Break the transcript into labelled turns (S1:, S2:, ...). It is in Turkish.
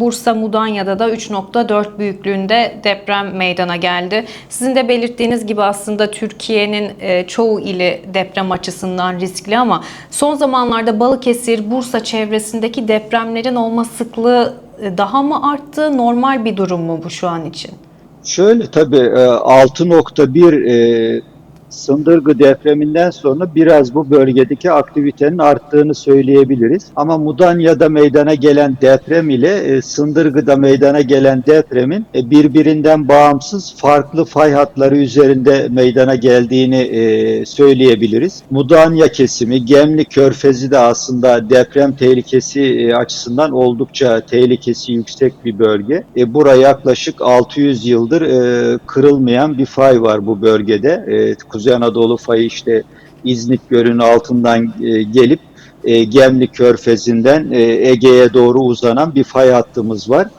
S1: Bursa Mudanya'da da 3.4 büyüklüğünde deprem meydana geldi. Sizin de belirttiğiniz gibi aslında Türkiye'nin e, çoğu ili deprem açısından riskli ama son zamanlarda Balıkesir, Bursa çevresindeki depremlerin olma sıklığı e, daha mı arttı? Normal bir durum mu bu şu an için?
S2: Şöyle tabii e, 6.1 e, Sındırgı depreminden sonra biraz bu bölgedeki aktivitenin arttığını söyleyebiliriz. Ama Mudanya'da meydana gelen deprem ile e, Sındırgı'da meydana gelen depremin e, birbirinden bağımsız farklı fay hatları üzerinde meydana geldiğini e, söyleyebiliriz. Mudanya kesimi, Gemli Körfezi de aslında deprem tehlikesi açısından oldukça tehlikesi yüksek bir bölge. Buraya yaklaşık 600 yıldır kırılmayan bir fay var bu bölgede. E, Kuzey Anadolu fayı işte İznik Gölü'nün altından e, gelip e, Gemli Körfezi'nden e, Ege'ye doğru uzanan bir fay hattımız var.